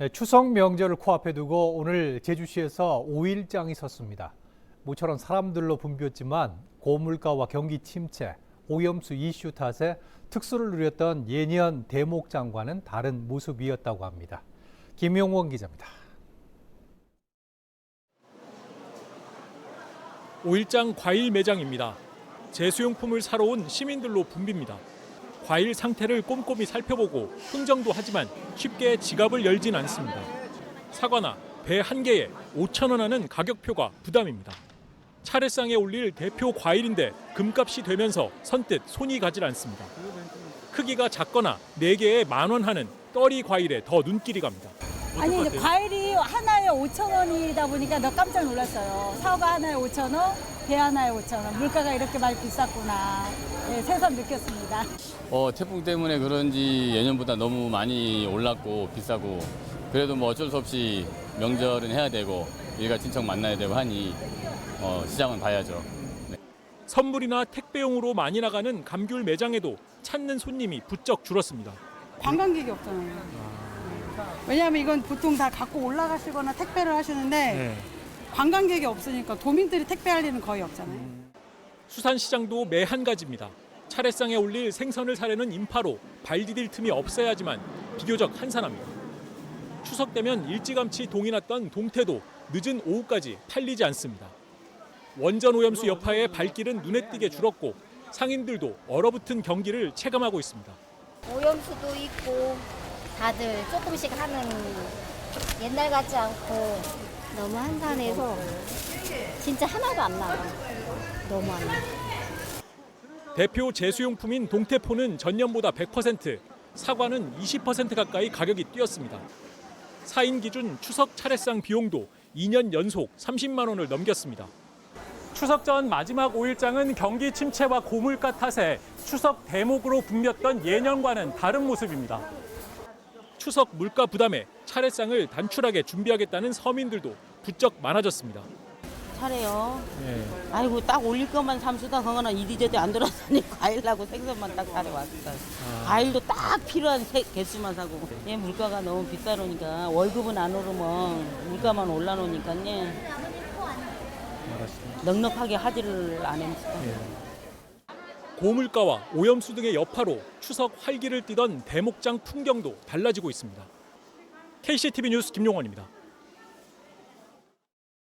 네, 추석 명절을 코앞에 두고 오늘 제주시에서 5일장이 섰습니다. 모처럼 사람들로 붐볐지만 고물가와 경기 침체, 오염수 이슈 탓에 특수를 누렸던 예년 대목장과는 다른 모습이었다고 합니다. 김용원 기자입니다. 오일장 과일 매장입니다. 제수용품을 사러 온 시민들로 붐빕니다. 과일 상태를 꼼꼼히 살펴보고 흥정도 하지만 쉽게 지갑을 열진 않습니다. 사과나 배 한 개에 5천 원 하는 가격표가 부담입니다. 차례상에 올릴 대표 과일인데 금값이 되면서 선뜻 손이 가질 않습니다. 크기가 작거나 4개에 만 원 하는 떨이 과일에 더 눈길이 갑니다. 아니 과일이 하나에 5천 원이다 보니까 나 깜짝 놀랐어요. 사과 하나에 5천 원, 배 하나에 5천 원. 물가가 이렇게 많이 비쌌구나. 네, 새삼 느꼈습니다. 어, 태풍 때문에 그런지 예년보다 너무 많이 올랐고 비싸고 그래도 뭐 어쩔 수 없이 명절은 해야 되고 일가 친척 만나야 되고 하니 어, 시장은 봐야죠. 선물이나 택배용으로 많이 나가는 감귤 매장에도 찾는 손님이 부쩍 줄었습니다. 관광객이 없잖아요. 왜냐하면 이건 보통 다 갖고 올라가시거나 택배를 하시는데 관광객이 없으니까 도민들이 택배할 일은 거의 없잖아요. 수산시장도 매 한 가지입니다. 차례상에 올릴 생선을 사려는 인파로 발 디딜 틈이 없어야지만 비교적 한산합니다. 추석 되면 일찌감치 동이 났던 동태도 늦은 오후까지 팔리지 않습니다. 원전 오염수 여파에 발길은 눈에 띄게 줄었고 상인들도 얼어붙은 경기를 체감하고 있습니다. 오염수도 있고 다들 조금씩 하는 옛날 같지 않고 너무 한산해서 진짜 하나도 안 나와. 너무 안 나와. 대표 제수용품인 동태포는 전년보다 100%, 사과는 20% 가까이 가격이 뛰었습니다. 4인 기준 추석 차례상 비용도 2년 연속 30만 원을 넘겼습니다. 추석 전 마지막 5일장은 경기 침체와 고물가 탓에 추석 대목으로 붐볐던 예년과는 다른 모습입니다. 추석 물가 부담에 차례상을 단출하게 준비하겠다는 서민들도 부쩍 많아졌습니다. 차래요. 아이고 딱 올릴 것만 삼수다 그거는 이리저리 안 돌아다니 과일하고 생선만 딱 사러 왔어요. 과일도 딱 필요한 세- 개수만 사고. 예, 물가가 너무 비싸로니까 월급은 안 오르면 물가만 올라놓으니까 예. 넉넉하게 하지를 안 했어. 고물가와 오염수 등의 여파로 추석 활기를 띠던 대목장 풍경도 달라지고 있습니다. KCTV 뉴스 김용원입니다.